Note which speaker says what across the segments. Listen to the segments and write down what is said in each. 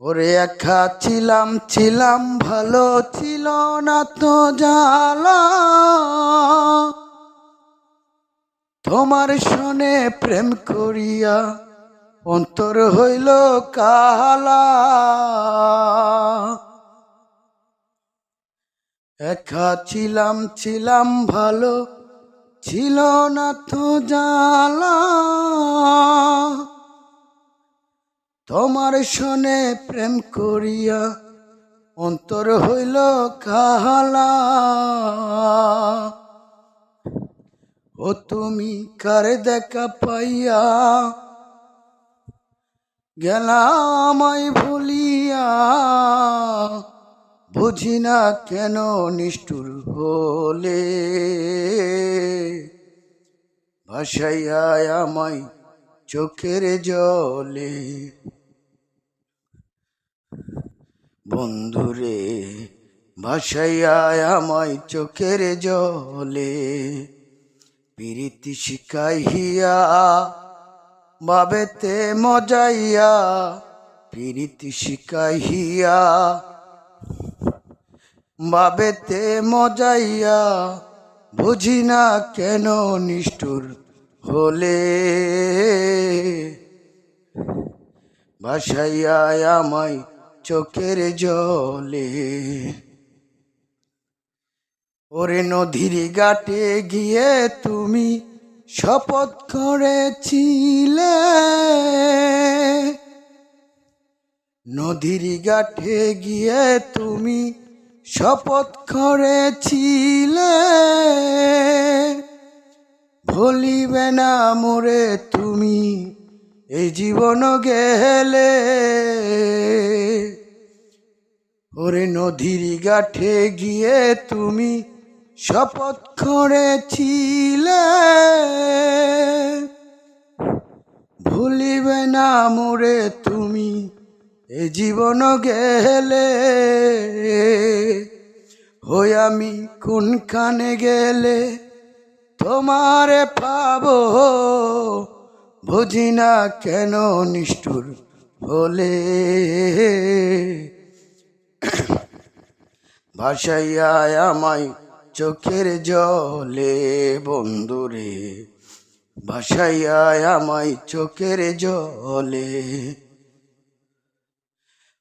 Speaker 1: ওরে একা ছিলাম ছিলাম, ভালো ছিল না তো জালা তোমার শোনে প্রেম করিয়া অন্তর হইল কালা একা ছিলাম ছিলাম, ভালো ছিল না তো জালা তোমার শোনে প্রেম করিয়া অন্তর হইল কাহালা। ও তুমি কারে দেখা পাইয়া গেলাম ভুলিয়া। বুঝি না কেন নিষ্ঠুর হলে। ভাসাইয়া আমায় চোখের জলে। বন্ধুরে, ভাসাইয়া আমায় চোখের জলে প্রীতি শিখাইয়া, বাবেতে মজাইয়া প্রীতি শিখাইয়া, বাবেতে মজাইয়া বুঝি না কেন নিষ্ঠুর হলে? ভাসাইয়া আমায় চোখের জলে। ওরে নদীর ঘাটে গিয়ে তুমি শপথ করেছিলে। নদীর ঘাটে গিয়ে তুমি শপথ করেছিলে। ভুলিবে না মোরে তুমি, এই জীবন গেলে। ওরে নদীর গাঠে গিয়ে তুমি শপথ করেছিলে। ভুলিবে না মোরে তুমি, এ জীবন গেলে। হই আমি কোনখানে গেলে, তোমারে পাব? বুঝি না কেন নিষ্ঠুর হলে। ভাসাইয়া আমায় চোখের জলে বন্ধুরে ভাসাইয়া আমায় চোখের জলে।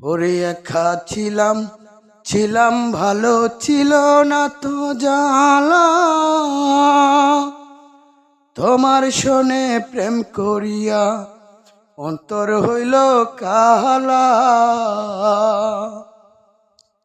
Speaker 1: ওরে একা ছিলাম ছিলাম ভালো ছিল না তো জালা তোমার শোনে প্রেম করিয়া অন্তর হইল কালা